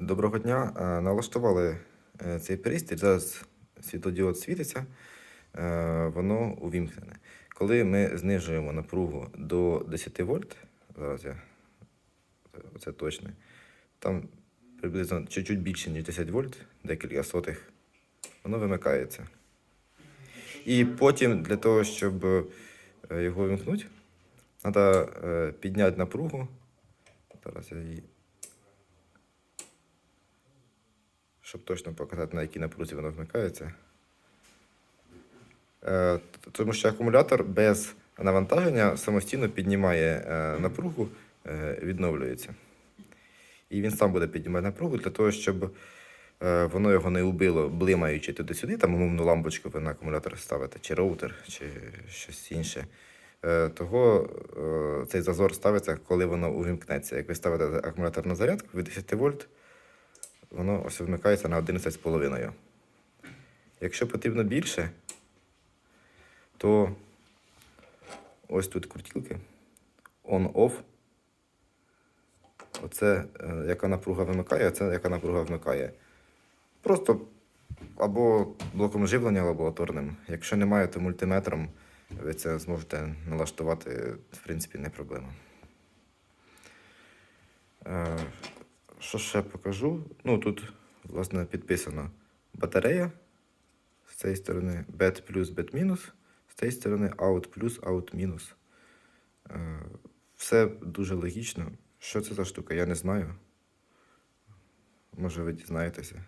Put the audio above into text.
Доброго дня. Е, Налаштували е, цей пристрій. Зараз світлодіод світиться, е, воно увімкнене. Коли ми знижуємо напругу до 10 вольт, зараз я це точно, там приблизно чуть-чуть більше, ніж 10 вольт, декілька сотих, воно вимикається. І потім для того, щоб його вимкнути, треба підняти напругу. Зараз я її щоб точно показати, на якій напрузі воно вмикається. Е, Тому що акумулятор без навантаження самостійно піднімає е, напругу, е, відновлюється. І він сам буде піднімати напругу для того, щоб воно його не убило, блимаючи туди-сюди, там умовну лампочку ви на акумулятор ставите, чи роутер, чи щось інше. Того цей зазор ставиться, коли воно увімкнеться. Як ви ставите акумулятор на зарядку від 10 вольт, воно ось вмикається на 11,5. Якщо потрібно більше, то ось тут крутілки. On-off. Оце е, яка напруга вимикає, а це яка напруга вмикає. Просто або блоком живлення лабораторним. Якщо немає, то мультиметром ви це зможете налаштувати, в принципі, не проблема. Е, що ще покажу? Ну, тут, власне, підписано батарея з цієї сторони, BET плюс, BET мінус, з цієї сторони out плюс, out мінус. Е, Все дуже логічно. Що це за штука, я не знаю. Може, ви дізнаєтеся.